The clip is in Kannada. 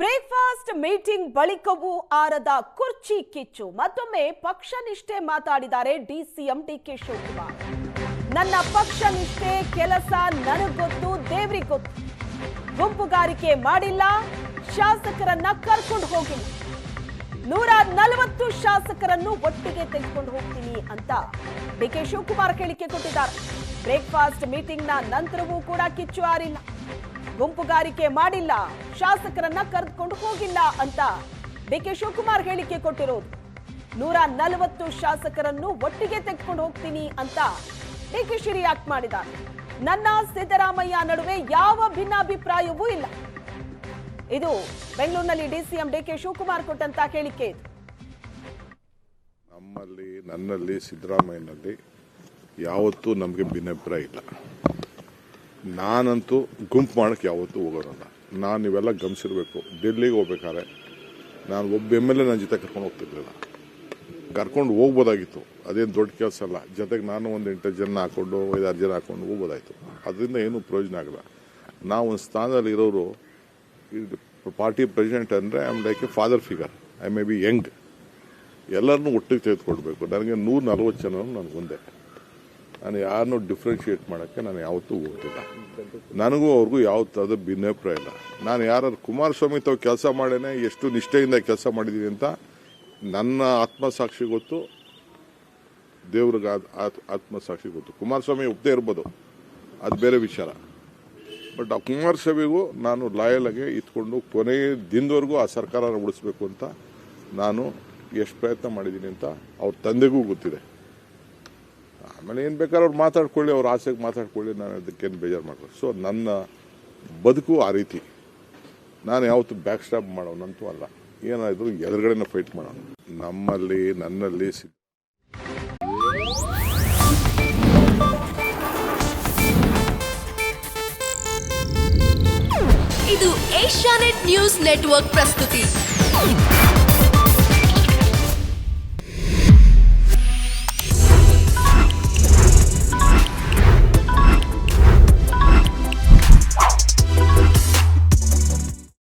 ಬ್ರೇಕ್ಫಾಸ್ಟ್ ಮೀಟಿಂಗ್ ಬಳಿಕವೂ ಆರದ ಕುರ್ಚಿ ಕಿಚ್ಚು. ಮತ್ತೊಮ್ಮೆ ಪಕ್ಷ ನಿಷ್ಠೆ ಮಾತಾಡಿದ್ದಾರೆ ಡಿಸಿಎಂ ಡಿಕೆ ಶಿವಕುಮಾರ್. ನನ್ನ ಪಕ್ಷ ನಿಷ್ಠೆ ಕೆಲಸ ನನಗೊತ್ತು ಗೊತ್ತು ದೇವ್ರಿಗೆ ಗೊತ್ತು ಗುಂಪುಗಾರಿಕೆ ಮಾಡಿಲ್ಲ, ಶಾಸಕರನ್ನ ಕರ್ಕೊಂಡು ಹೋಗಿಲ್ಲ ನೂರ ನಲವತ್ತು ಶಾಸಕರನ್ನು ಒಟ್ಟಿಗೆ ತೆಗೆದುಕೊಂಡು ಹೋಗ್ತೀನಿ ಅಂತ ಡಿಕೆ ಶಿವಕುಮಾರ್ ಹೇಳಿಕೆ ಕೊಟ್ಟಿದ್ದಾರೆ. ಬ್ರೇಕ್ಫಾಸ್ಟ್ ಮೀಟಿಂಗ್ನ ನಂತರವೂ ಕೂಡ ಕಿಚ್ಚು ಆರಿಲ್ಲ. ಗುಂಪುಗಾರಿಕೆ ಮಾಡಿಲ್ಲ, ಶಾಸಕರನ್ನ ಕರೆದುಕೊಂಡು ಹೋಗಿಲ್ಲ ಅಂತ ಡಿಕೆ ಶಿವಕುಮಾರ್ ಹೇಳಿಕೆ ಕೊಟ್ಟಿರೋದು. ನೂರ ನಲವತ್ತು ಶಾಸಕರನ್ನು ಒಟ್ಟಿಗೆ ತೆಗೆದುಕೊಂಡು ಹೋಗ್ತೀನಿ ಅಂತ ಡಿಕೆ ಶಿ ರಿಯಾಕ್ಟ್ ಮಾಡಿದ್ದಾರೆ. ನನ್ನ ಸಿದ್ದರಾಮಯ್ಯ ನಡುವೆ ಯಾವ ಭಿನ್ನಾಭಿಪ್ರಾಯವೂ ಇಲ್ಲ. ಇದು ಬೆಂಗಳೂರಿನಲ್ಲಿ ಡಿಸಿಎಂ ಡಿಕೆ ಶಿವಕುಮಾರ್ ಕೊಟ್ಟಂತ ಹೇಳಿಕೆ ಇದು. ನಮ್ಮಲ್ಲಿ, ನನ್ನಲ್ಲಿ, ಸಿದ್ದರಾಮಯ್ಯನಲ್ಲಿ ಯಾವತ್ತೂ ನಮಗೆ ಭಿನ್ನಾಭಿಪ್ರಾಯ ಇಲ್ಲ. ನಾನಂತೂ ಗುಂಪು ಮಾಡೋಕ್ಕೆ ಯಾವತ್ತೂ ಹೋಗೋದಲ್ಲ ನಾನು ಇವೆಲ್ಲ ಗಮನಿಸಿರ್ಬೇಕು. ಡೆಲ್ಲಿಗೆ ಹೋಗ್ಬೇಕಾದ್ರೆ ನಾನು ಒಬ್ಬ ಎಂ ಎಲ್ ಎ ನನ್ನ ಜೊತೆ ಕರ್ಕೊಂಡು ಹೋಗ್ತಿರ್ಲಿಲ್ಲ. ಕರ್ಕೊಂಡು ಹೋಗ್ಬೋದಾಗಿತ್ತು. ಅದೇನು ದೊಡ್ಡ ಕೆಲಸ ಅಲ್ಲ. ಜೊತೆಗೆ ನಾನು ಒಂದು ಎಂಟು ಜನ ಹಾಕೊಂಡು ಐದಾರು ಜನ ಹಾಕೊಂಡು ಹೋಗ್ಬೋದಾಯಿತು. ಅದರಿಂದ ಏನೂ ಪ್ರಯೋಜನ ಆಗಲ್ಲ. ನಾವು ಒಂದು ಸ್ಥಾನದಲ್ಲಿ ಇರೋರು ಪಾರ್ಟಿ ಪ್ರೆಸಿಡೆಂಟ್ ಅಂದರೆ I am like a father figure I may be young ಎಲ್ಲರನ್ನೂ ಒಟ್ಟಿಗೆ ತೆಗೆದುಕೊಡ್ಬೇಕು ನನಗೆ ನೂರ ನಲ್ವತ್ತು ಜನ ನನಗೆ ಒಂದೇ. ನಾನು ಯಾರನ್ನೂ ಡಿಫ್ರೆನ್ಷಿಯೇಟ್ ಮಾಡೋಕ್ಕೆ ನಾನು ಯಾವತ್ತೂ ಹೋಗ್ತಿಲ್ಲ. ನನಗೂ ಅವ್ರಿಗೂ ಯಾವ ಅದು ಭಿನ್ನಾಭಿಪ್ರಾಯ ಇಲ್ಲ. ನಾನು ಯಾರು ಕುಮಾರಸ್ವಾಮಿ ತಾವು ಕೆಲಸ ಮಾಡೇನೆ ಎಷ್ಟು ನಿಷ್ಠೆಯಿಂದ ಕೆಲಸ ಮಾಡಿದ್ದೀನಿ ಅಂತ ನನ್ನ ಆತ್ಮಸಾಕ್ಷಿ ಗೊತ್ತು, ದೇವ್ರಿಗೆ ಆತ್- ಆತ್- ಆತ್ಮಸಾಕ್ಷಿ ಗೊತ್ತು. ಕುಮಾರಸ್ವಾಮಿ ಒಪ್ಪದೇ ಇರ್ಬೋದು, ಅದು ಬೇರೆ ವಿಚಾರ. ಬಟ್ ಆ ಕುಮಾರಸ್ವಾಮಿಗೂ ನಾನು ಲಾಯಲ್ ಆಗಿ ಇತ್ಕೊಂಡು ಕೊನೆಯ ದಿನದವರೆಗೂ ಆ ಸರ್ಕಾರನ ಉಳಿಸ್ಬೇಕು ಅಂತ ನಾನು ಎಷ್ಟು ಪ್ರಯತ್ನ ಮಾಡಿದ್ದೀನಿ ಅಂತ ಅವ್ರ ತಂದೆಗೂ ಗೊತ್ತಿದೆ. ಆಮೇಲೆ ಏನು ಬೇಕಾದ್ರೆ ಅವ್ರು ಮಾತಾಡ್ಕೊಳ್ಳಿ, ಅವ್ರ ಆಸೆಗೆ ಮಾತಾಡ್ಕೊಳ್ಳಿ, ನಾನು ಅದಕ್ಕೇನು ಬೇಜಾರು ಮಾಡ್ಕೊಳ್ಳಿ ಸೊ ನನ್ನ ಬದುಕು ಆ ರೀತಿ. ನಾನು ಯಾವತ್ತು ಬ್ಯಾಕ್ ಸ್ಟಾಪ್ ಮಾಡೋನಂತೂ ಅಲ್ಲ. ಏನಾದರೂ ಎದುರುಗಡೆನ ಫೈಟ್ ಮಾಡೋಣ ನಮ್ಮಲ್ಲಿ, ನನ್ನಲ್ಲಿ ಸಿ ಇದು ಏಷ್ಯಾನೆಟ್ ನ್ಯೂಸ್ ನೆಟ್ವರ್ಕ್ ಪ್ರಸ್ತುತಿ.